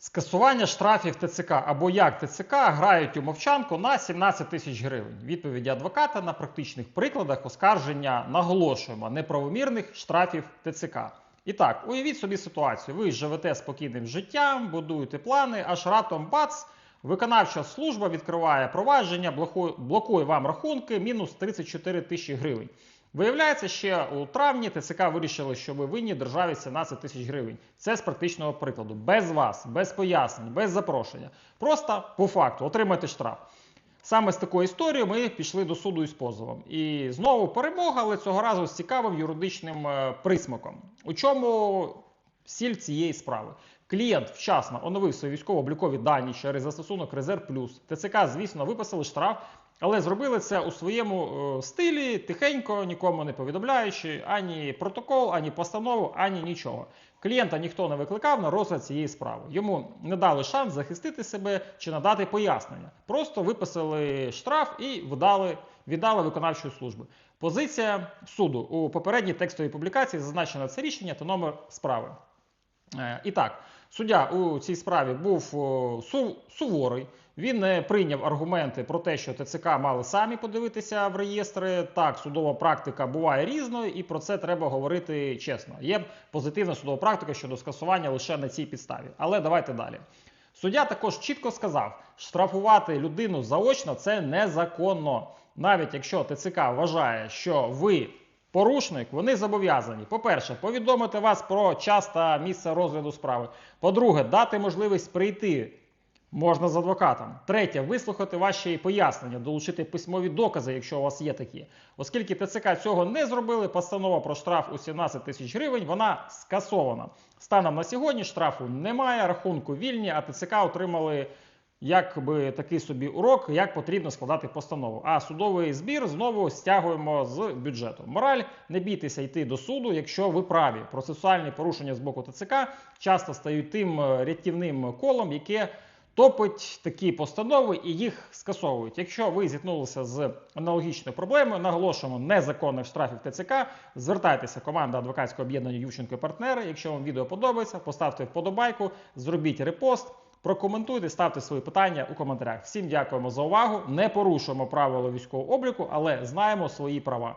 Скасування штрафів ТЦК або як ТЦК грають у мовчанку на 17 тисяч гривень. Відповіді адвоката на практичних прикладах оскарження наголошуємо неправомірних штрафів ТЦК. І так, уявіть собі ситуацію. Ви живете спокійним життям, будуєте плани, аж раптом бац, виконавча служба відкриває провадження, блокує, вам рахунки, мінус 34 тисячі гривень. Виявляється, ще у травні ТЦК вирішили, що ви винні державі 17 тисяч гривень. Це з практичного прикладу. Без вас, без пояснень, без запрошення. Просто по факту отримайте штраф. Саме з такою історією ми пішли до суду із позовом. І знову перемога, але цього разу з цікавим юридичним е, присмаком. У чому сіль цієї справи? Клієнт вчасно оновив свої військово-облікові дані через застосунок Резерв Плюс. ТЦК, звісно, виписали штраф, але зробили це у своєму е, стилі, тихенько, нікому не повідомляючи ані протокол, ані постанову, ані нічого. Клієнта ніхто не викликав на розгляд цієї справи. Йому не дали шанс захистити себе чи надати пояснення. Просто виписали штраф і видали, віддали виконавчої служби. Позиція суду у попередній текстовій публікації зазначено це рішення та номер справи. Е, І так, суддя у цій справі був суворий. Він не прийняв аргументи про те, що ТЦК мали самі подивитися в реєстри. Так, судова практика буває різною, і про це треба говорити чесно. Є позитивна судова практика щодо скасування лише на цій підставі. Але давайте далі. Суддя також чітко сказав, штрафувати людину заочно це незаконно. Навіть якщо ТЦК вважає, що ви порушник, вони зобов'язані, по-перше, повідомити вас про час та місце розгляду справи. По-друге, дати можливість прийти можна з адвокатом. Третє, вислухати ваші пояснення, долучити письмові докази, якщо у вас є такі. Оскільки ТЦК цього не зробили, постанова про штраф у 17 тисяч гривень вона скасована. Станом на сьогодні штрафу немає, рахунку вільні, а ТЦК отримали якби такий собі урок, як потрібно складати постанову. А судовий збір знову стягуємо з бюджету. Мораль не бійтеся йти до суду, якщо ви праві. Процесуальні порушення з боку ТЦК часто стають тим е, рятівним колом, яке топить такі постанови і їх скасовують. Якщо ви зіткнулися з аналогічною проблемою, наголошуємо незаконних штрафів ТЦК. Звертайтеся команда адвокатського об'єднання Ющенко і партнери. Якщо вам відео подобається, поставте вподобайку, зробіть репост. Прокоментуйте, ставте свої питання у коментарях. Всім дякуємо за увагу. Не порушуємо правила військового обліку, але знаємо свої права.